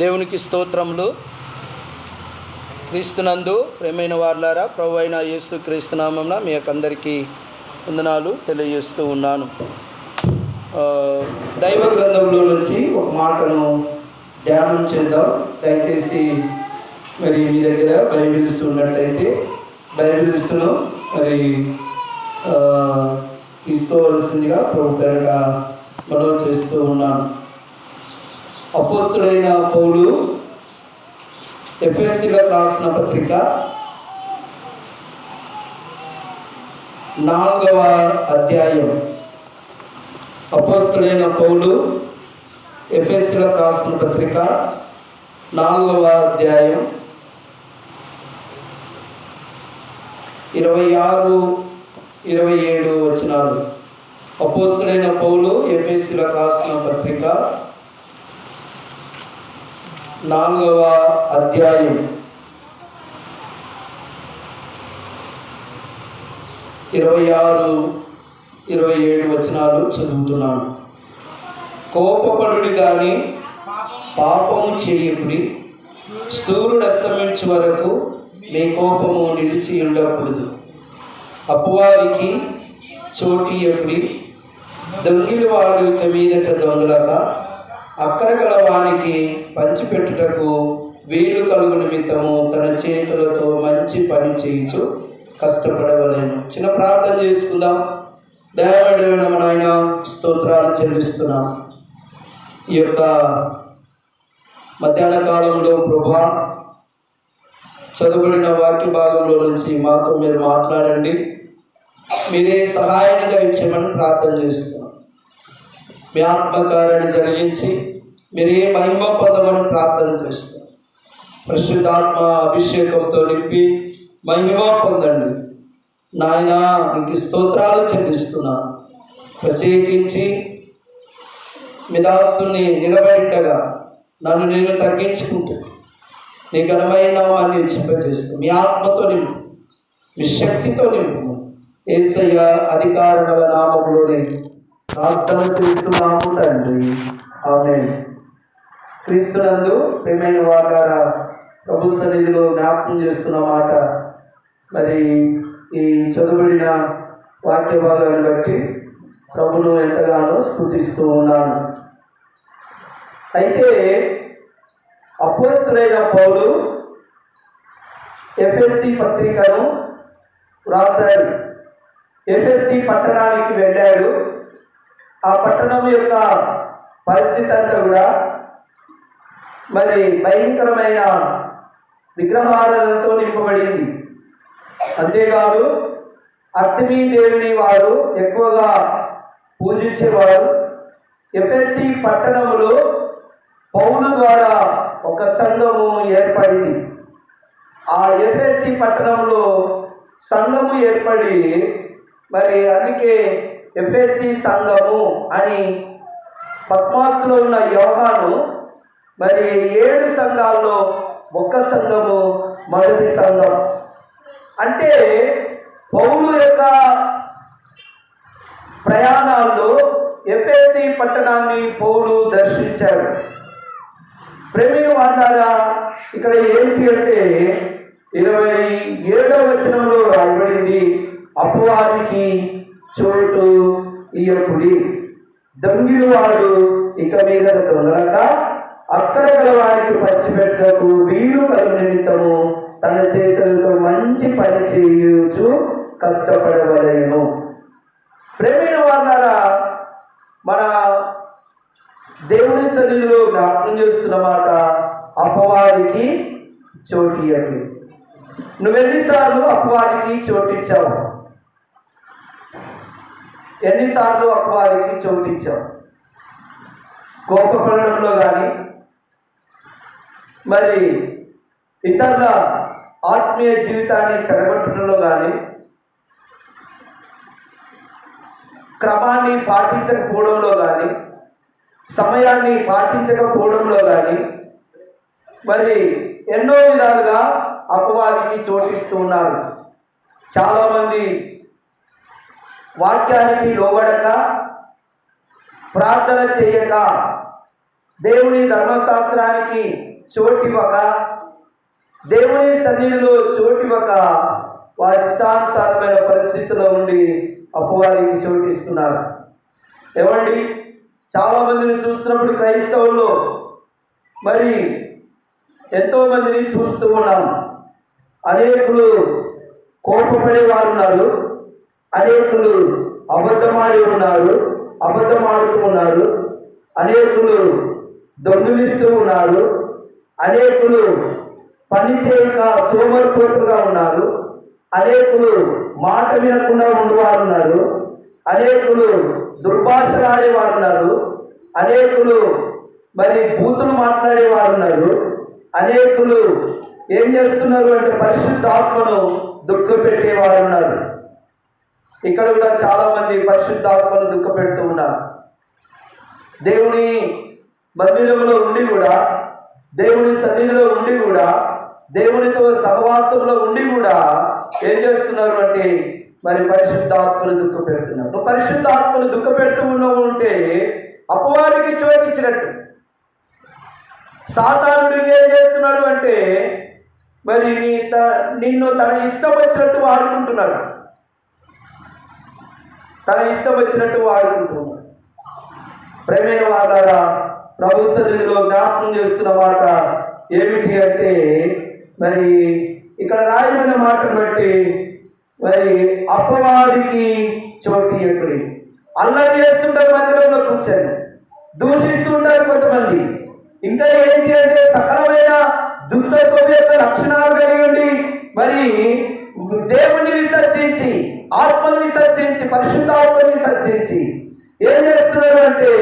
దేవునికి స్తోత్రములు. క్రీస్తునందు ప్రేమైన వార్లారా ప్రభు అయిన యేసు క్రీస్తునామంన మీ యొక్క అందరికీ వందనాలు తెలియజేస్తూ ఉన్నాను. దైవ గ్రంథంలో నుంచి ఒక మాటను ధ్యానం చేద్దాం. దయచేసి మరి మీ దగ్గర బైబిల్ ఇస్తున్నట్టయితే బైబిల్ ఇస్తున్నాం మరి తీసుకోవాల్సిందిగా ప్రభు పేరట మనవి చేస్తూ ఉన్నాను. అపోస్తుడైన పౌలు ఎఫ్ఎస్సీలకు రాసిన పత్రిక నాలుగవ అధ్యాయం. అపోస్తుడైన పౌలు ఎఫ్ఎస్సీలకు రాసిన పత్రిక నాలుగవ అధ్యాయం ఇరవై ఆరు ఇరవై ఏడు వచనాలు. అపోస్తుడైన పౌలు ఎఫ్ఎస్సీలకు రాసిన పత్రిక నాలుగవ అధ్యాయం. ఇరవై ఆరు ఇరవై ఏడు వచనాలు చదువుతున్నాను. కోపపడుడి కానీ పాపము చేయకుడి. సూర్యుడు అస్తమించే వరకు మీ కోపము నిలిచి ఉండకూడదు. అప్పువారికి చోటీయకుడి దొంగిలి వాడు ఇక మీదట దొంగలక అక్కర గల వానికి పంచిపెట్టుటకు వీలు కలుగు నిమిత్తము తన చేతులతో మంచి పని చేయించు కష్టపడవలేను. చిన్న ప్రార్థన చేసుకుందాం. దయమడిన మన ఆయన స్తోత్రాలు చెల్లిస్తున్నాం. ఈ యొక్క మధ్యాహ్న కాలంలో ప్రభా చదువుబడిన వాక్య భాగంలో నుంచి మాతో మీరు మాట్లాడండి. మీరే సహాయాన్ని ఇచ్చేమని ప్రార్థన చేస్తున్నాం. మీ ఆత్మకార్యాన్ని జరిగించి మీరు ఏ మహిమ పొందమని ప్రార్థన చేస్తాం పరిశుద్ధాత్మ అభిషేకంతో నింపి మహిమ పొందండి. నాయన నీకు స్తోత్రాలు చెల్లిస్తున్నా. ప్రత్యేకించి మిదాస్తుని నిలబెట్టగా నన్ను నేను తగ్గించుకుంటూ నీ ఘనమైన నామాన్ని చింపజేస్తూ మీ ఆత్మతో నింపు మీ శక్తితో నింపు. ఏసయ్య అధికారుల నామంలోనే ప్రార్థన చేస్తున్నాము తండ్రి. ఆమె క్రీస్తునందు ప్రేమైన వాడారా ప్రభు సన్నిధిలో జ్ఞాపకం చేస్తున్న మాట. మరి ఈ చదువుబడిన వాక్య భాగాన్ని బట్టి ప్రభును ఎంతగానో స్థుతిస్తూ ఉన్నాను. అయితే అపోస్తులైన పౌలు ఎఫ్ఎస్సి పత్రికను రాశాడు ఎఫ్ఎస్సి పట్టణానికి వెళ్ళాడు. ఆ పట్టణం యొక్క పరిస్థితి అంతా కూడా మరి భయంకరమైన విగ్రహాలతో నింపబడింది. అంతేకాదు అర్థమీ దేవిని వారు ఎక్కువగా పూజించేవారు. ఎఫ్ఎస్సి పట్టణంలో పౌలు ద్వారా ఒక సంఘము ఏర్పడింది. ఆ ఎఫ్ఎస్సి పట్టణంలో సంఘము ఏర్పడి మరి అందుకే ఎఫ్ఎస్సి సంఘము అని పద్మాసులో ఉన్న యోగాను మరి ఏడు సంఘాల్లో ఒక్క సంఘము మొదటి సంఘం. అంటే పౌలు యొక్క ప్రయాణాల్లో ఎఫ్ఎస్సి పట్టణాన్ని పౌలు దర్శించాడు. ప్రేమిని వాదారా ఇక్కడ ఏంటి అంటే ఇరవై ఏడవ వచనంలో రాయబడింది అపవాదికి చోటు ఇయ్యకుడి. దొంగిలు వాడు ఇక మీద దొంగలక అక్కడ గలవారికి వారికి వీలు కలు తన చేతులతో మంచి పని చేయొచ్చు కష్టపడవలేను. ప్రేమైన వాళ్ళారా మన దేవుని సన్నిధిలో జ్ఞాపకం చేస్తున్న మాట అపవాదికి ఇవ్వండి నువ్వెన్నిసార్లు అపవాదికి చోటిచ్చావు ఎన్నిసార్లు అపవాదికి చోటిచ్చావు కోపపడడంలో కానీ మరి ఇతరుల ఆత్మీయ జీవితాన్ని చెడగొట్టడంలో కానీ క్రమాన్ని పాటించకపోవడంలో కానీ సమయాన్ని పాటించకపోవడంలో కానీ మరి ఎన్నో విధాలుగా అపవాదికి చోటిస్తూ ఉన్నారు. చాలామంది వాక్యానికి లోబడక ప్రార్థన చేయక దేవుని ధర్మశాస్త్రానికి చోటివ్వక దేవుని సన్నిధిలో చోటివ్వక వారి ఇష్టానుసారమైన పరిస్థితిలో ఉండి అపవారికి చోటిస్తున్నారు ఏమండి? చాలా మందిని చూస్తున్నప్పుడు క్రైస్తవుల్లో మరి ఎంతో మందిని చూస్తూ ఉన్నాం. అనేకులు కోపపడే వారు ఉన్నారు అనేకులు అబద్ధమాడి ఉన్నారు. అబద్ధమాడుతూ ఉన్నారు. అనేకులు దొంగిలిస్తూ ఉన్నారు. అనేకులు పని చేయక సోమరిపోతుగా ఉన్నారు. అనేకులు మాట వినకుండా ఉండేవారు ఉన్నారు అనేకులు దుర్భాషలాడే వారు ఉన్నారు అనేకులు మరి బూతులు మాట్లాడేవారు ఉన్నారు అనేకులు ఏం చేస్తున్నారు అంటే పరిశుద్ధ ఆత్మను దుఃఖపెట్టేవారు ఉన్నారు ఇక్కడ కూడా చాలామంది పరిశుద్ధ ఆత్మను ఉన్నారు. దేవుని మందిరంలో ఉండి కూడా దేవుని సన్నిధిలో ఉండి కూడా దేవునితో సహవాసంలో ఉండి కూడా ఏం చేస్తున్నారు అంటే మరి పరిశుద్ధాత్మను దుఃఖ పెడుతున్నారు నువ్వు పరిశుద్ధాత్మను దుఃఖ పెడుతూ ఉన్నావు ఉంటే అపవాదికి చోటిచ్చినట్టు సాతానుడు ఏం చేస్తున్నాడు అంటే మరి నీ త నిన్ను తన ఇష్టం వచ్చినట్టు వాడుకుంటున్నాడు. తన ఇష్టం వచ్చినట్టు వాడుకుంటున్నాడు. ప్రేమైన వాడారా ప్రభు సన్నిధిలో జ్ఞాపకం చేస్తున్న మాట ఏమిటి అంటే మరి ఇక్కడ రాయమైన మాటను బట్టి మరి అపవాదికి చోటు ఎక్కడి? అల్లరి చేస్తుంటారు మందిరంలో కూర్చొని దూషిస్తుంటారు కొంతమంది. ఇంకా ఏంటి అంటే సకలమైన దుష్టత్వం యొక్క లక్షణాలు కలిగి ఉండి మరి దేవుణ్ణి విసర్జించి ఆత్మను విసర్జించి పరిశుద్ధ ఆత్మను విసర్జించి ఏం చేస్తున్నారు అంటే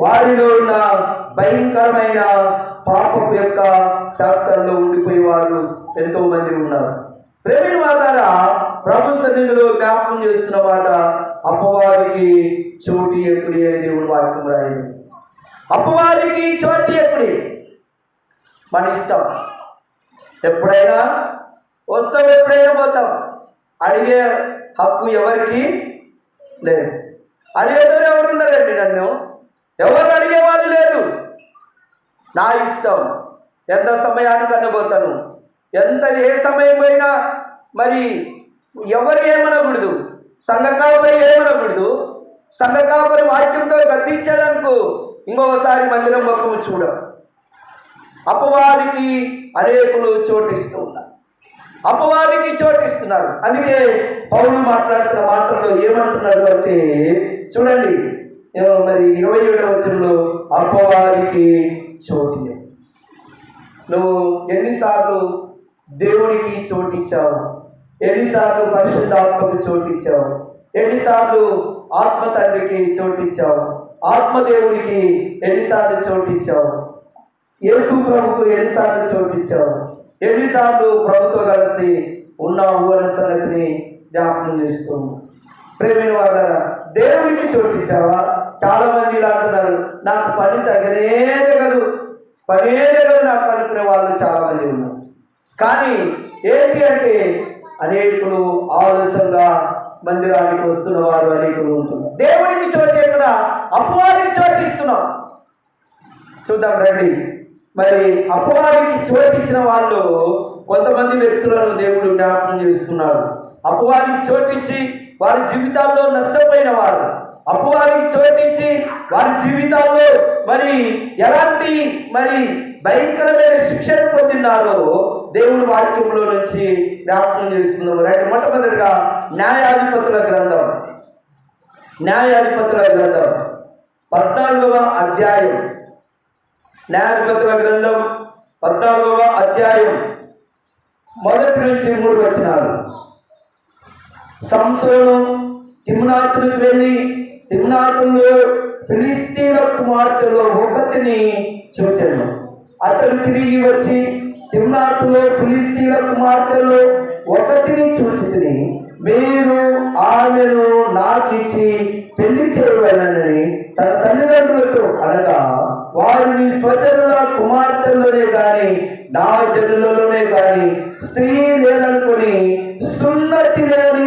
వారిలో ఉన్న భయంకరమైన పాపపు యొక్క శాస్త్రంలో ఉండిపోయే వారు ఎంతో మంది ఉన్నారు. ప్రేమిన వారా ప్రభు సన్నిధిలో జ్ఞాపకం చేస్తున్న మాట అప్పవారికి చోటి ఎప్పుడు అని దేవుని వాక్యం రాయండి అప్పవారికి చోటి ఎప్పుడు మన ఇష్టం. ఎప్పుడైనా వస్తాం ఎప్పుడైనా పోతాం. అడిగే హక్కు ఎవరికి? లేదు. అడిగేదో ఎవరున్నారండి నన్ను? ఎవరు అడిగే వాళ్ళు లేరు? నా ఇష్టం. ఎంత సమయానికి అనబోతాను ఎంత ఏ సమయమైనా మరి ఎవరు ఏమనకూడదు? సంఘకాపరి ఏమనకూడదు? సంఘకాపరి వాక్యంతో గద్దించాడనుకో ఇంకొకసారి మందిరం ముఖము చూడ. అపవాదికి అనేకులు చోటిస్తూ ఉన్నారు. అపవాదికి చోటిస్తున్నారు. అందుకే పౌరులు మాట్లాడుతున్న మాటల్లో ఏమంటున్నాడు అంటే చూడండి మరి ఇరవై ఏడవ వచనంలో అపవాదికి చోటు నువ్వు ఎన్నిసార్లు దేవునికి చోటిచ్చావు? ఎన్నిసార్లు పరిశుద్ధాత్మకు చోటిచ్చావు? ఎన్నిసార్లు ఆత్మ తండ్రికి చోటిచ్చావు? ఆత్మదేవునికి ఎన్నిసార్లు చోటిచ్చావు? యేసు ప్రభుకు ఎన్నిసార్లు చోటిచ్చావు? ఎన్నిసార్లు ప్రభుతో కలిసి ఉన్నావు అనే సంగతిని జ్ఞాపకం చేస్తున్నాం ప్రేమిన వాళ్ళ దేవునికి చోటిచ్చావా? చాలా మంది ఇలా అంటున్నారు. నాకు పని తగనే జగదు పనే జగదు నాకు అనుకునే వాళ్ళు చాలా మంది ఉన్నారు. కానీ ఏంటి అంటే అనేకులు ఆలస్యంగా మందిరానికి వస్తున్న వారు అనేకులు ఉంటున్నారు. దేవుడికి చోటు ఎక్కడ అపవాదికి చోటు ఇస్తున్నాం. చూద్దాం రండి. మరి అపవాదికి చోటిచ్చిన వాళ్ళు కొంతమంది వ్యక్తులను దేవుడు జ్ఞాపకం చేస్తున్నాడు అపవాదికి చోటిచ్చి వారి జీవితాల్లో నష్టపోయిన వారు. అప్పువారికి చోటించి వారి జీవితాల్లో మరి ఎలాంటి మరి భయంకరమైన శిక్షణ పొందినారో దేవుని వాక్యంలో నుంచి జ్ఞాపకం చేస్తున్నాము రండి మొట్టమొదటిగా న్యాయాధిపతుల గ్రంథం. న్యాయాధిపతుల గ్రంథం. పద్నాలుగవ అధ్యాయం. న్యాయాధిపతుల గ్రంథం పద్నాలుగవ అధ్యాయం. మొదటి నుంచి మూడు వచనాలు. సంసోను తిమ్నాతులకు వెళ్ళి తిమ్నాతుల్లో ఫిలిస్తీన్ల కుమార్తెలో ఒకటిని చూచాను. అతడు తిరిగి వచ్చి తిమ్నాతులో ఫిలిస్తీన్ల కుమార్తెలో ఒకటిని చూచితిని. మీరు ఆమెను నాకిచ్చి పెళ్ళి చేయవలనని తన తల్లిదండ్రులతో అనగా వారిని స్వజనుల కుమార్తెల్లోనే గాని నా జనులలోనే గాని స్త్రీ లేదనుకొని సున్నతి లేని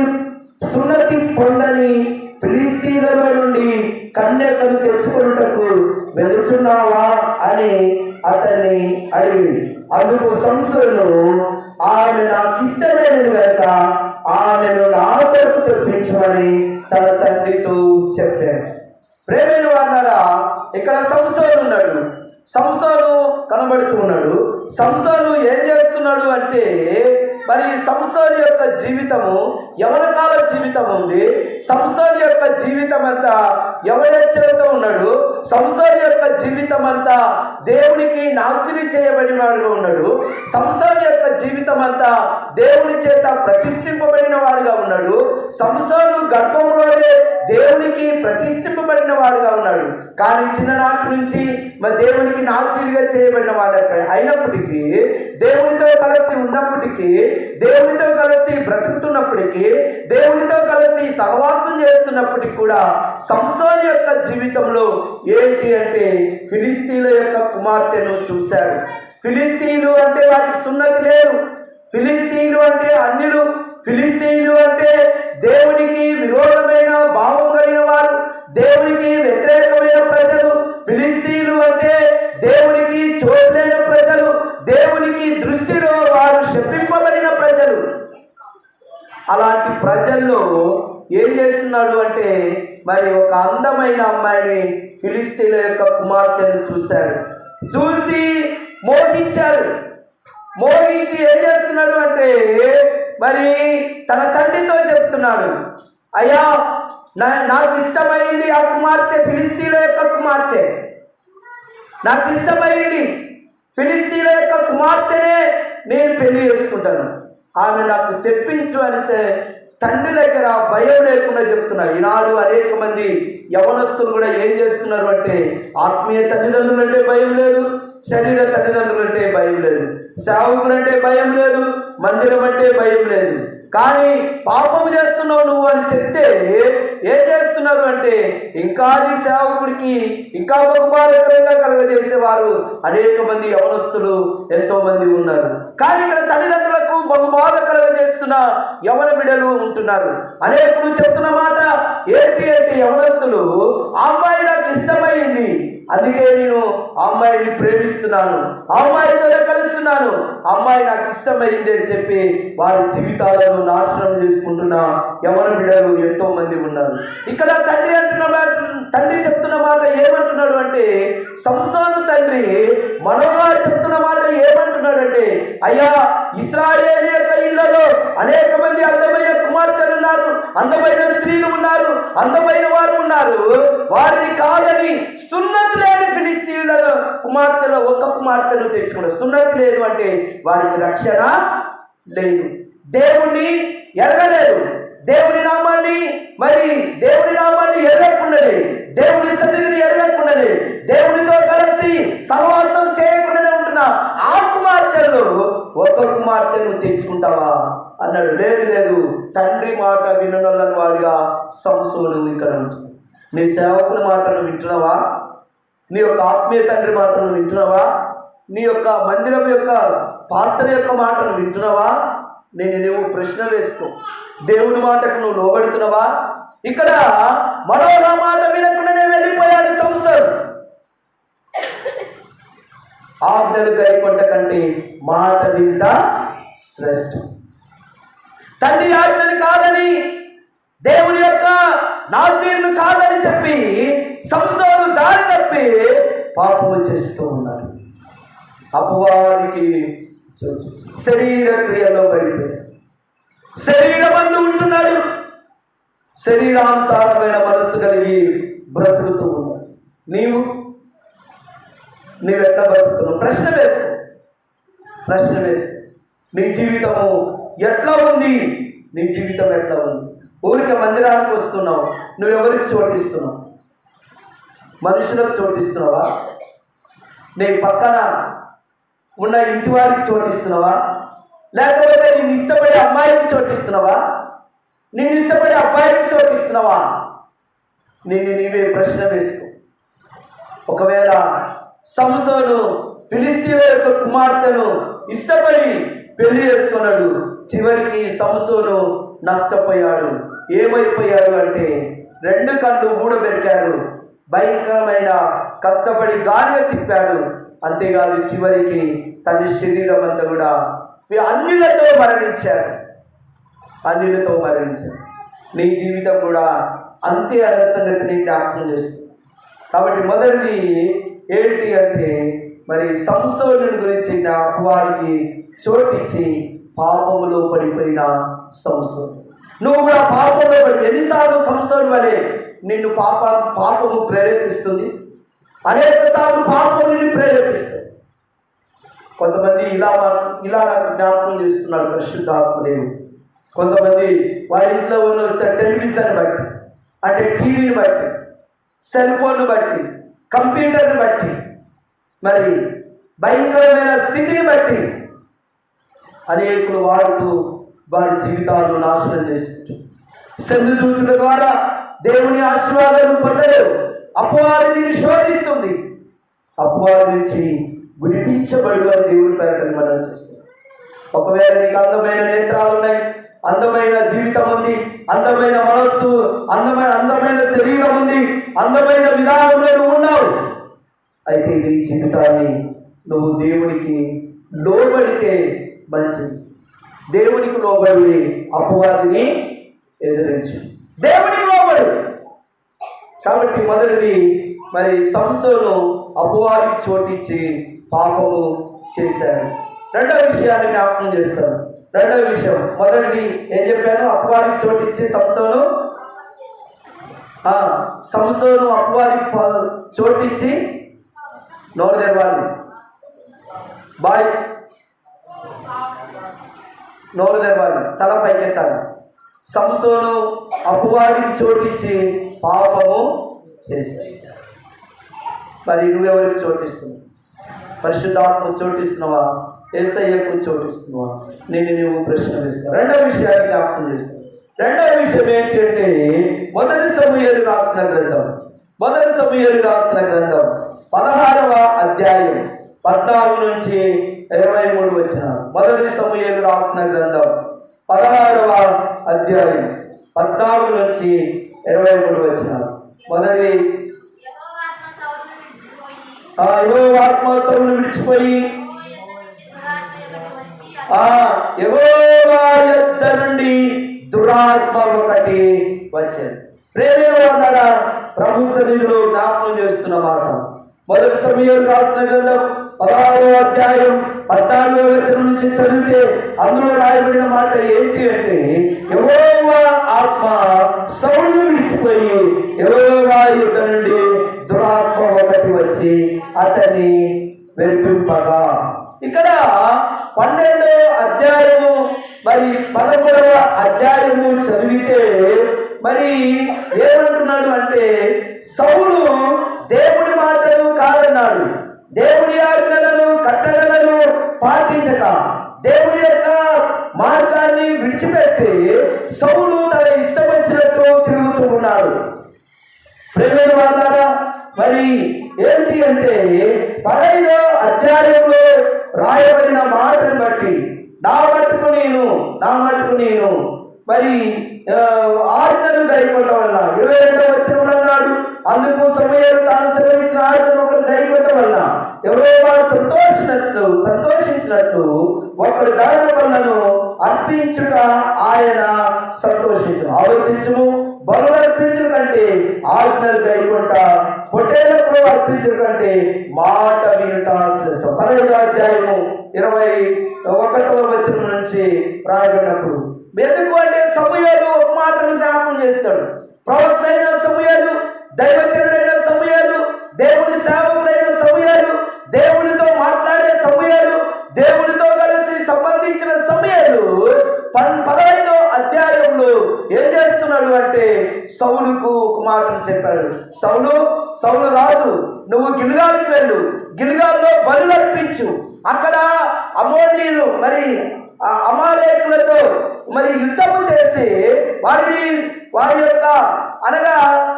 సున్నతి పొందని ఫిలిస్తీ నుండి కన్యకను తెచ్చుకున్నటకు వెళుతున్నావా అని అతన్ని అడిగి అందుకు సంస్థలను ఆమె నాకు ఇష్టమైనది కనుక ఆమెను నా కొరకు తెప్పించమని తన తండ్రితో చెప్పాను. ప్రేమైన వాళ్ళారా ఇక్కడ సంస్థలు ఉన్నాడు. సంసారం కనబడుతూ ఉన్నాడు. ఏం చేస్తున్నాడు అంటే మరి సంసారి యొక్క జీవితము ఎవరి జీవితం ఉంది. సంసారి యొక్క జీవితం అంతా ఎవరెచ్చలతో ఉన్నాడు. సంసారి యొక్క జీవితం అంతా దేవునికి నాచిని చేయబడిన వాడుగా ఉన్నాడు. సంసారి యొక్క జీవితం అంతా దేవుని చేత ప్రతిష్ఠింపబడిన వాడుగా ఉన్నాడు. సంసారు గర్భంలోనే దేవునికి ప్రతిష్ఠింపబడిన వాడుగా ఉన్నాడు. కానీ చిన్ననాటి నుంచి మరి దేవునికి నాచిరిగా చేయబడిన వాడు అయినప్పటికీ దేవునితో కలిసి ఉన్నప్పటికీ దేవునితో కలిసి బ్రతుకుతున్నప్పటికీ దేవునితో కలిసి సహవాసం చేస్తున్నప్పటికీ కూడా సంసారి యొక్క జీవితంలో ఏంటి అంటే ఫిలిస్తీన్ల యొక్క కుమార్తెను చూశాడు. ఫిలిస్తీన్లు అంటే వారికి సున్నతి లేదు. ఫిలిస్తీన్లు అంటే అన్యులు. ఫిలిస్తీన్లు అంటే దేవునికి విరోధమైన భావం కలిగిన వారు. దేవునికి వ్యతిరేకమైన దేవునికి దృష్టిలో వారు శపింపబడిన ప్రజలు. అలాంటి ప్రజల్లో ఏం చేస్తున్నాడు అంటే మరి ఒక అందమైన అమ్మాయిని ఫిలిస్తీన్ల యొక్క కుమార్తెను చూశాడు. చూసి మోహించాడు. మోహించి ఏం చేస్తున్నాడు అంటే మరి తన తండ్రితో చెప్తున్నాడు. అయ్యా నా నాకు ఇష్టమైంది ఆ కుమార్తె ఫిలిస్తీన్ల యొక్క కుమార్తె. నాకు ఇష్టమైంది ఫిలిస్తీన్ల యొక్క కుమార్తెనే నేను పెళ్ళి చేసుకుంటాను. ఆమె నాకు తెప్పించు అని తండ్రి దగ్గర భయం లేకుండా చెప్తున్నారు ఈనాడు అనేక మంది యవనస్తులు కూడా ఏం చేస్తున్నారు అంటే ఆత్మీయ తల్లిదండ్రులు అంటే భయం లేదు శరీర తల్లిదండ్రులు అంటే భయం లేదు సేవకులు అంటే భయం లేదు మందిరం అంటే భయం లేదు. కానీ పాపం చేస్తున్నావు నువ్వు అని చెప్తే ఏం చేస్తున్నారు అంటే ఇంకా నీ సేవకుడికి ఇంకా బహుబాధకరంగా కలగజేసేవారు అనేక మంది యవనస్తులు ఎంతో మంది ఉన్నారు. కానీ ఇక్కడ తల్లిదండ్రులకు బహుబాధ కలగజేస్తున్న యవన బిడలు ఉంటున్నారు. అనేకులు చెప్తున్న మాట ఏంటి అంటే యవనస్తులు ఆ అమ్మాయి నాకు ఇష్టమైంది. అందుకే నేను అమ్మాయిని ప్రేమిస్తున్నాను. ఆ అమ్మాయితో కలుస్తున్నాను. అమ్మాయి నాకు ఇష్టమైంది అని చెప్పి వారి జీవితాలను నాశనం చేసుకుంటున్న ఎవరు బిడ్డలు ఎంతో మంది ఉన్నారు. ఇక్కడ తండ్రి అంటున్న మాట తండ్రి చెప్తున్న మాట ఏమంటున్నాడు అంటే సంసాను తండ్రి మనోహా చెప్తున్న మాట ఏమంటున్నాడు అంటే అయ్యా ఇస్రాయేల్ యొక్క ఇళ్ళలో అనేక మంది అందమైన కుమార్తెలు ఉన్నారు అందమైన స్త్రీలు ఉన్నారు అందమైన వారు ఉన్నారు. వారిని కాదని సున్నతి లేని ఫిలిస్తీన్లలో కుమార్తెలో ఒక్క కుమార్తెను తెచ్చుకున్నారు సున్నతి లేదు అంటే వారికి రక్షణ లేదు. దేవుణ్ణి ఎరగలేదు. దేవుని నామాన్ని మరి దేవుని నామాన్ని ఎరగకుండానే దేవుని సన్నిధిని ఎరగకుండానే దేవునితో కలిసి సహవాసం చేయకుండానే ఉంటున్న ఆ కుమార్తెలు ఒక కుమార్తెను తెచ్చుకుంటావా? అన్నాడు. లేదు లేదు. తండ్రి మాట విననొల్లని వాడిగా సంసోను ఇక్కడ ఉంటుంది నీ సేవకుని మాటను వింటున్నావా? నీ యొక్క ఆత్మీయ తండ్రి మాటను వింటున్నావా? నీ యొక్క మందిరం యొక్క పాస్టర్ యొక్క మాటను వింటున్నావా? నేను నువ్వు ప్రశ్న వేసుకో. దేవుని మాటకు నువ్వు లోబడుతున్నావా? ఇక్కడ మరో నా మాట వినకుండానే వెళ్ళిపోయాడు సంసారం. ఆజ్ఞలు కైకొంట కంటే మాట వింట శ్రేష్టం. తండ్రి ఆజ్ఞలు కాదని దేవుని యొక్క నాజీరును కాదని చెప్పి సంసారం దారి తప్పి పాపము చేస్తూ ఉన్నారు. అపవాదికి శరీర క్రియలో పడిపోయాడు. శరీరమందు ఉంటున్నాడు. శరీరానుసారమైన మనస్సు కలిగి బ్రతుకుతూ ఉన్నాడు. నీవు? నీవెట్లా బ్రతుకుతున్నావు? ప్రశ్న వేసుకో. ప్రశ్న వేసుకో. నీ జీవితము ఎట్లా ఉంది? నీ జీవితం ఎట్లా ఉంది? ఊరికి మందిరానికి వస్తున్నావు. నువ్వెవరికి చోటిస్తున్నావు? మనుషులకు చోటిస్తున్నావా? నీ పక్కన ఉన్న ఇంటి వారికి చోటిస్తున్నావా? లేకపోతే నిన్ను ఇష్టపడే అమ్మాయికి చోటిస్తున్నావా? నిన్ను ఇష్టపడే అబ్బాయికి చోటిస్తున్నావా? నిన్ను నీవే ప్రశ్న వేసుకో. ఒకవేళ సంసోను ఫిలిస్తీన్ యొక్క కుమార్తెను ఇష్టపడి పెళ్ళి చేసుకున్నాడు చివరికి సంసోను నష్టపోయాడు. ఏమైపోయాడు అంటే రెండు కళ్ళు ఊడబెరికాడు భయంకరమైన కష్టపడి గాలిగా తిప్పాడు. అంతేకాదు చివరికి తన శరీరం అంతా కూడా అన్నిలతో మరణించాడు అన్నిలతో మరణించాడు నీ జీవితం కూడా అంతే అనే సంగతిని జ్ఞాపకం చేస్తుంది. కాబట్టి మొదటిది ఏంటి అంటే మరి సంసోనుని గురించి నా అపవాదికి చోటిచ్చి పాపములో పడిపోయిన సంసోను. నువ్వు కూడా పాపంలో పడి ఎన్నిసార్లు సంసోను వలె నిన్ను పాప పాపము ప్రేరేపిస్తుంది? అనేక సార్లు పాపముని ప్రేరేపిస్తుంది కొంతమంది ఇలా ఇలా నాకు జ్ఞాపకం చేస్తున్నాడు పరిశుద్ధాత్మదేవుడు కొంతమంది వారి ఇంట్లో ఉన్న వస్తే టెలివిజన్ బట్టి అంటే టీవీని బట్టి సెల్ ఫోన్ బట్టి కంప్యూటర్ని బట్టి మరి భయంకరమైన స్థితిని బట్టి అనేకులు వాడుతూ వారి జీవితాలను నాశనం చేసుకుంటారు సెల్లు చూచుట ద్వారా దేవుని ఆశీర్వాదాలు పొందలేవు అపవాదిని శోధిస్తుంది. అపవాది నుంచి విడిపించబడు దేవుడి దేవుని పేరటని మనం చేస్తాం ఒకవేళ నీకు అందమైన నేత్రాలు ఉన్నాయి అందమైన జీవితం ఉంది అందమైన మనస్సు అందమైన అందమైన శరీరం ఉంది అందమైన విధానంలో నువ్వు ఉన్నావు. అయితే నీ జీవితాన్ని నువ్వు దేవునికి లోబడితే మంచిది. దేవునికి లోబడి అపవాదిని ఎదిరించు. దేవునికి కాబట్టి మొదటిది మరి సంస్థను అపవాది చోటించి పాపము చేశాడు. రెండవ విషయాన్ని జ్ఞాపకం చేస్తాను. రెండవ విషయం మొదటిది ఏం చెప్పాను? అపవాది చోటించి సంస్థను సంస్థను అపవాది చోటించి నోరు తెరవాలి. బాయ్స్ నోరు తెరవాలి. తల పైకెత్తాలి. సంస్థను అపవాదికి చోటించి పాపము చేశాయి. మరి నువ్వెవరికి చోటిస్తున్నావు? పరిశుద్ధాత్మ చోటిస్తున్నావా? ఏసయ్యకు చోటిస్తున్నావా? నేను నువ్వు ప్రశ్న వేస్తావు రెండవ విషయాన్ని జ్ఞాపకం చేస్తాను. రెండవ విషయం ఏంటంటే మొదటి సమయాలు రాసిన గ్రంథం. మొదటి సమయాలు రాసిన గ్రంథం పదహారవ అధ్యాయం పద్నాలుగు నుంచి ఇరవై మూడు వచ్చిన మొదటి సమయాలు రాసిన గ్రంథం పదహారవ అధ్యాయం పద్నాలుగు నుంచి ఇరవై మూడు వచ్చిన మొదటి ఆత్మ సౌలు విడిచిపోయి ఆ యొద్ద నుండి దురాత్మ ఒకటి వచ్చేది. ప్రేమే ప్రభు సన్నిధిలో జ్ఞాపకం చేస్తున్న మాట. మొదటి సమయం రాసిన గ్రంథం పదహారో అధ్యాయం పద్నాలుగో వచనం నుంచి చదివితే అందులో రాయబడిన మాట ఏంటి అంటే ఎవరోవా ఆత్మ సౌండ్ విడిచిపోయి యెహోవా యుద్ధ నుండి దురాత్మ ఒకటి వచ్చి అతని వెలిపింపగా ఇక్కడ పన్నెండో అధ్యాయము మరి పదమూడవ అధ్యాయము చదివితే మరి ఏమంటున్నాడు అంటే సౌలు దేవుడి మాటలు కాదన్నాడు. దేవుని ఆజ్ఞలను కట్టడలను పాటించక దేవుడి యొక్క మార్గాన్ని విడిచిపెట్టి సౌలు తన ఇష్టం వచ్చినట్టు తిరుగుతూ ఉన్నాడు. ప్రేమ వాళ్ళారా మరి ఏంటి అంటే పదైదో అధ్యాయంలో రాయబడిన మాటను బట్టి నా మట్టుకు నేను నా మట్టుకు నేను మరి ఆ, ఆజ్ఞలు గైకొట్టడం వల్ల ఇరవై రెండవ వచ్చిన అన్నాడు. అందుకు సమయాలు తాను సెలవించిన ఆజ్ఞను ఒకరు గైకొట్టడం వలన ఎవరో వారు సంతోషించినట్లు సంతోషించినట్టు ఒకరి దాని వల్లను అర్పించుట ఆయన సంతోషించు ఆలోచించుము. బలు అర్పించడం కంటే ఆజ్ఞలు గైకొంట పొట్టేలకు అర్పించడం కంటే మాట వినుట శ్రేష్టం. పదహైదు అధ్యాయము ఇరవై ఒకటో వచనం నుంచి రాయబడినప్పుడు ఎందుకు అంటే సమయాలు ఒక మాటను జ్ఞాపకం చేస్తాడు. ప్రవర్తన సమయాలు దైవజనుడైన సమయాలు దేవుని సేవకుడైన సమయాలు దేవునితో మాట్లాడే సమయాలు దేవునితో కలిసి సంబంధించిన సమయాలు పదహైదో అధ్యాయంలో ఏం చేస్తున్నాడు అంటే సౌలుకు ఒక మాటను చెప్పాడు. సౌలు సౌలు రాదు నువ్వు గిల్గాలికి వెళ్ళు. గిల్గాల్లో బలు అర్పించు. అక్కడ అమోనీయులు మరి ఆ అమాలేకులతో మరి యుద్ధము చేసి వారిని వారి యొక్క అనగా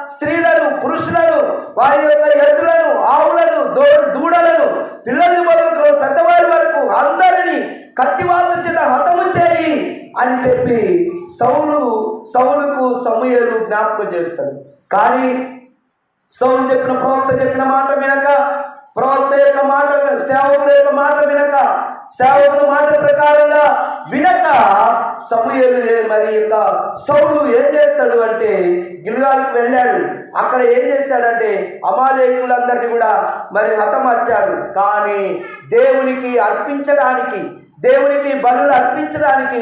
స్త్రీలను పురుషులను వారి యొక్క ఎద్దులను ఆవులను దో దూడలను పిల్లలు వరకు పెద్దవారి వరకు అందరినీ కత్తివాత చేత హతము చేయి అని చెప్పి సౌలు సౌలుకు సమూయేలు జ్ఞాపకం చేస్తాడు. కానీ సౌలు చెప్పిన ప్రవక్త చెప్పిన మాట వినక ప్రవక్త యొక్క మాట సేవకుల యొక్క మాట వినక సేవకుల మాట ప్రకారంగా వినక సమూహలు మరి యొక్క సౌలు ఏం చేస్తాడు అంటే గిలుగాలకు వెళ్ళాడు. అక్కడ ఏం చేస్తాడంటే అమాలేకులందరినీ కూడా మరి హతమార్చాడు. కానీ దేవునికి అర్పించడానికి దేవునికి బలులు అర్పించడానికి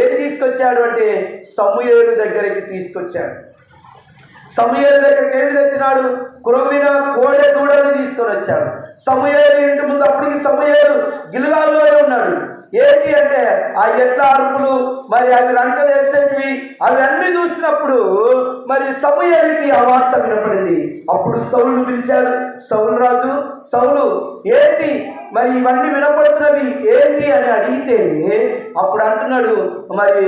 ఏం తీసుకొచ్చాడు అంటే సమూహేలు దగ్గరికి తీసుకొచ్చాడు. సమయాల దగ్గరికి ఏంటి తెచ్చినాడు? కురవిన కోడె దూడని తీసుకొని వచ్చాడు. సమయాలు ఇంటి ముందు అప్పటికి సమయాలు గిలుగాల్లోనే ఉన్నాడు. ఏంటి అంటే ఆ ఎట్ల అరుపులు మరి అవి రంక వేసేటివి అవి అన్ని చూసినప్పుడు మరి సమయానికి ఆ వార్త వినపడింది. అప్పుడు సౌలు పిలిచాడు సౌలు రాజు సౌలు ఏంటి? మరి ఇవన్నీ వినపడుతున్నవి ఏంటి? అని అడిగితే అప్పుడు అంటున్నాడు మరి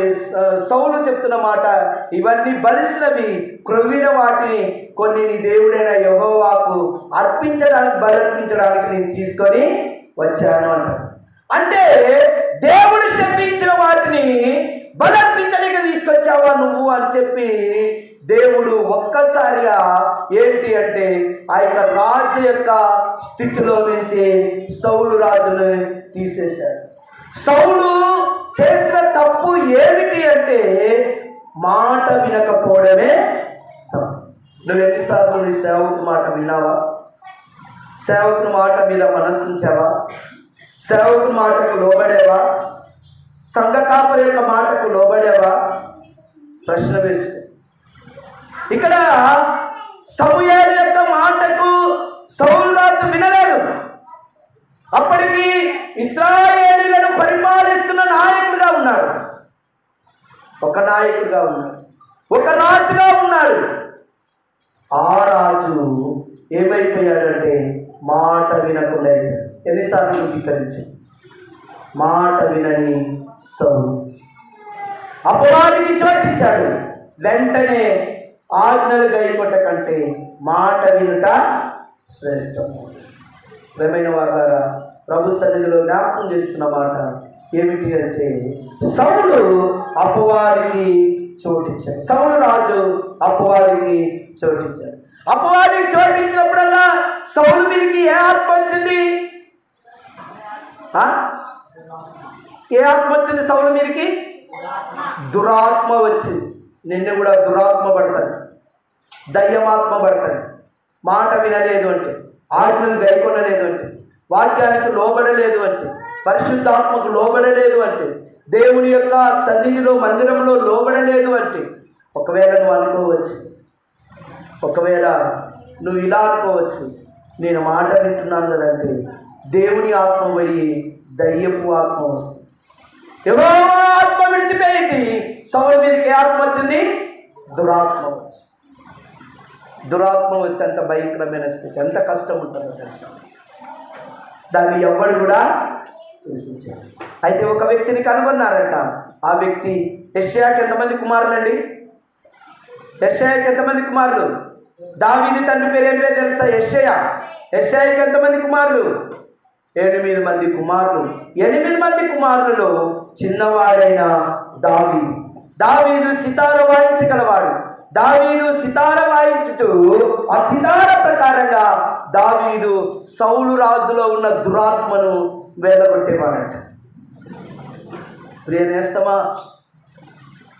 సౌలు చెప్తున్న మాట ఇవన్నీ బలిసినవి క్రొవ్విన వాటిని కొన్ని నీ దేవుడైన యహోవాకు అర్పించడానికి బలర్పించడానికి నేను తీసుకొని వచ్చాను అంటాడు అంటే దేవుడు శపించిన వాటిని బలర్పించడానికి తీసుకొచ్చావా నువ్వు అని చెప్పి దేవుడు ఒక్కసారిగా ఏంటి అంటే ఆ యొక్క రాజు యొక్క స్థితిలో నుంచి సౌలు రాజును తీసేశాడు. సౌలు చేసిన తప్పు ఏమిటి అంటే మాట వినకపోవడమే తప్పు. నువ్వు ఎన్నిసార్లు నీ సేవకు మాట విన్నావా? సేవకుని మాట మీద మనస్సుంచావా సేవకు మాటకు లోబడేవా? సంఘ కాపరి యొక్క మాటకు లోబడేవా? ప్రశ్న వేసుకో. ఇక్కడ సమూహాల యొక్క మాటకు సౌరాజు వినలేదు. అప్పటికి ఇస్రాయేలీలను పరిపాలిస్తున్న నాయకుడిగా ఉన్నాడు. ఒక నాయకుడిగా ఉన్నాడు. ఒక రాజుగా ఉన్నాడు. ఆ రాజు ఏమైపోయాడంటే మాట వినకుండా ఎన్నిసార్లు అంగీకరించి మాట వినని సౌలు. అపవాదికి చోటిచ్చాడు వెంటనే ఆజ్ఞలు గైకొట్ట కంటే మాట వినుట శ్రేష్టం. ప్రేమైన వారు ప్రభు సన్నిధిలో జ్ఞాపకం చేస్తున్న మాట ఏమిటి అంటే సౌలు అపవాదికి చోటిచ్చాడు. సౌలు రాజు అపవాదికి చోటిచ్చాడు. అపవాదికి చోటించినప్పుడల్లా సౌలు మీదకి ఏ ఆత్మ ఏ ఆత్మ వచ్చింది సౌలు మీదకి? దురాత్మ వచ్చింది. నిన్ను కూడా దురాత్మ పడుతుంది. దయ్యమాత్మ పడుతుంది. మాట వినలేదు అంటే ఆజ్ఞను గైకొనలేదు అంటే వాక్యానికి లోబడలేదు అంటే పరిశుద్ధాత్మకు లోబడలేదు అంటే దేవుని యొక్క సన్నిధిలో మందిరంలో లోబడలేదు అంటే ఒకవేళ నువ్వు అనుకోవచ్చు. ఒకవేళ నువ్వు ఇలా అనుకోవచ్చు. నేను మాట వింటున్నాను కదంటే దేవుని ఆత్మ పోయి దయ్యపు ఆత్మ వస్తుంది. ఎవరో ఆత్మ విడిచిపోయింది సౌల మీదకి ఏ ఆత్మ వచ్చింది? దురాత్మ వచ్చింది. దురాత్మ వస్తే ఎంత భయంకరమైన స్థితి ఎంత కష్టం ఉంటుందో తెలుసా? దాన్ని ఎవ్వడు కూడా వినిపించారు అయితే ఒక వ్యక్తిని కనుగొన్నారట. ఆ వ్యక్తి యెషయాకి ఎంతమంది కుమారులండి? యెషయాకి ఎంతమంది కుమారులు? దావీది తండ్రి పేరు ఏం పేరు తెలుసా? యెషయా. యెషయాకి ఎంతమంది కుమారులు? ఎనిమిది మంది కుమారులు. ఎనిమిది మంది కుమారులలో చిన్నవాడైన దావీదు. దావీదు సితార వాయించగలవాడు. దావీదు సితార వాయించుతూ ఆ సితార ప్రకారంగా దావీదు సౌలు రాజులో ఉన్న దురాత్మను వేలగొట్టేవాడంట. ప్రియ నేస్తమా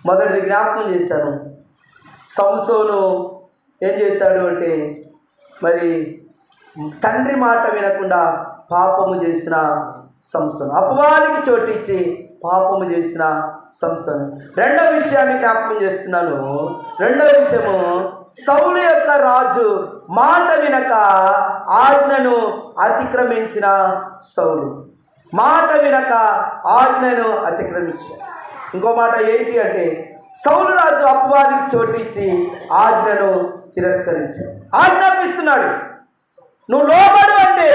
మొదటి జ్ఞాపకం చేశాను. సంసోను ఏం చేశాడు అంటే మరి తండ్రి మాట వినకుండా పాపము చేసిన సంస్థను. అపవాదికి చోటిచ్చి పాపము చేసిన సంస్థను. రెండవ విషయాన్ని జ్ఞాపకం చేస్తున్నాను. రెండవ విషయము సౌలు యొక్క రాజు మాట వినక ఆజ్ఞను అతిక్రమించిన సౌలు. మాట వినక ఆజ్ఞను అతిక్రమించాడు ఇంకో మాట ఏంటి అంటే సౌలు రాజు అపవాదికి చోటిచ్చి ఆజ్ఞను తిరస్కరించాడు ఆజ్ఞాపిస్తున్నాడు. నువ్వు లోబడు అంటే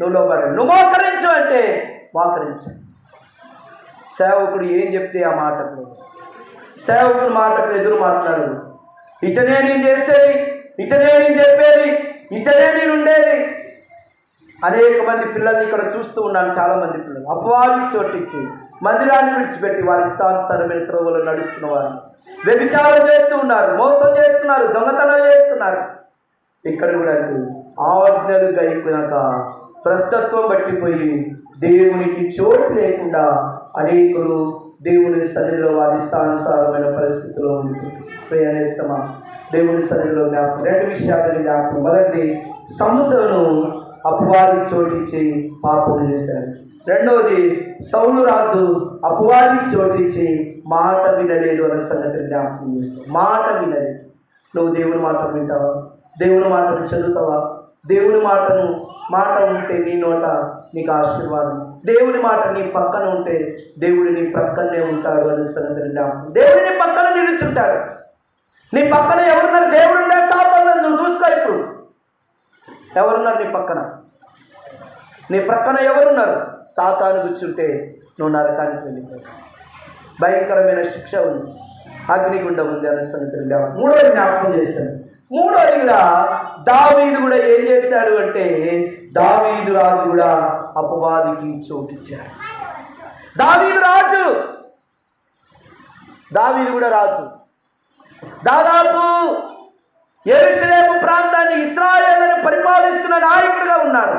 నువ్వు లోబడు నువ్వు మోకరించు అంటే మోకరించు. సేవకుడు ఏం చెప్తే ఆ మాటకు సేవకుడు మాటకు ఎదురు మాట్లాడు ఇతనే నేను చేసేది ఇతనే నేను చెప్పేది ఇటనే నేను ఉండేది. అనేక మంది పిల్లల్ని ఇక్కడ చూస్తూ ఉన్నాను చాలా మంది పిల్లలు. అపవాది చోటిచ్చి మందిరాన్ని విడిచిపెట్టి వారి ఇష్టానుసారమైన త్రోవలు నడుస్తున్న వారు. వ్యభిచారం చేస్తూ ఉన్నారు మోసం చేస్తున్నారు దొంగతనం చేస్తున్నారు. ఇక్కడ కూడా ఆజ్ఞలు గైకునక ప్రస్తత్వం పట్టిపోయి దేవునికి చోటు లేకుండా అనేకులు దేవుని సన్నిధిలో వారి స్థానుసారమైన పరిస్థితిలో ప్రయాణిస్తామా దేవుని సన్నిధిలో జ్ఞాపకం. రెండు విషయాలని జ్ఞాపకం. మొదటి సమస్యలను అపవాది చోటిచ్చి పాపం చేశారు. రెండవది సౌలు రాజు అపవాది చోటిచ్చి మాట వినలేదు అనే సంగతి జ్ఞాపకం చేస్తాం మాట వినలేదు. నువ్వు దేవుని మాట వింటావా? దేవుని మాట చదువుతావా? దేవుని మాటను మాట ఉంటే నీ నోట నీకు ఆశీర్వాదం. దేవుని మాట నీ పక్కన ఉంటే దేవుడు నీ ప్రక్కనే ఉంటాడు అని సంగతి దేవుడిని దేవుడు నీ పక్కన నిలుచుంటాడు. నీ పక్కన ఎవరున్నారు? దేవుడు ఉండే సాధన నువ్వు చూసుకో ఇప్పుడు. ఎవరున్నారు నీ పక్కన? నీ ప్రక్కన ఎవరున్నారు? సాతాను కూర్చుంటే నువ్వు నరకానికి వెళ్ళిపోతావు. భయంకరమైన శిక్ష ఉంది. అగ్నిగుండం ఉంది అనే సంగతి జ్ఞాపకం మూడోది జ్ఞాపకం చేస్తాను. మూడోది కూడా దావీదు కూడా ఏం చేశాడు అంటే దావీదు రాజు కూడా అపవాదికి చోటిచ్చాడు దావీదు రాజు! దావీదు కూడా రాజు. దాదాపు ఎరుసలేము ప్రాంతాన్ని ఇస్రాయేళ్ళను పరిపాలిస్తున్న నాయకుడిగా ఉన్నాడు.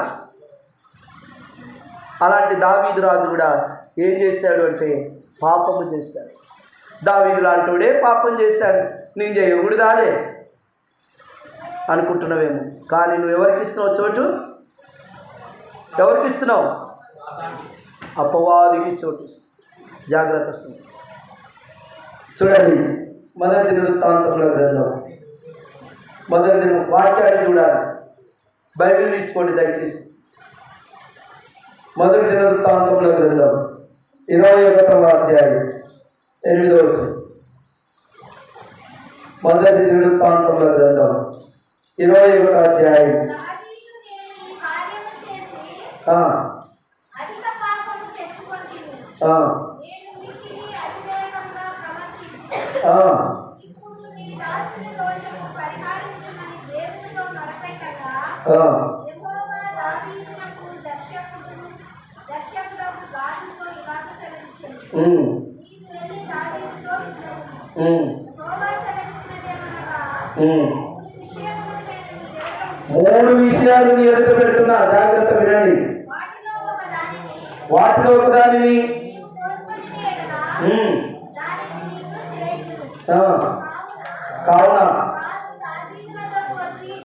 అలాంటి దావీదు రాజు కూడా ఏం చేశాడు అంటే పాపము చేశాడు. దావీదు లాంటివాడే పాపం చేశాడు. నేను చేయకూడదాలే అనుకుంటున్నావేమో. కానీ నువ్వు ఎవరికి ఇస్తున్నావు చోటు? ఎవరికి ఇస్తున్నావు? అపవాదికి చోటు జాగ్రత్త వస్తుంది చూడండి మొదటి వృత్తాంతంలో గ్రంథం. మొదటి దిన వాక్యాన్ని చూడాలి. బైబిల్ తీసుకోండి దయచేసి. మొదటి దిన వృత్తాంతంలో గ్రంథం. ఇరవై ఒకటవ అధ్యాయం. ఎనిమిదో వచ్చి మొదటి దిన వృత్తాంతంలో గ్రంథం. ఇరవై ఒకటో అధ్యాయం. దావీదు మూడు విషయాలు మీ ఎదుట పెడుతున్నా జాగ్రత్త వినండి. వాటిలో ఒక దానిని వాటిలో ఒకదానిని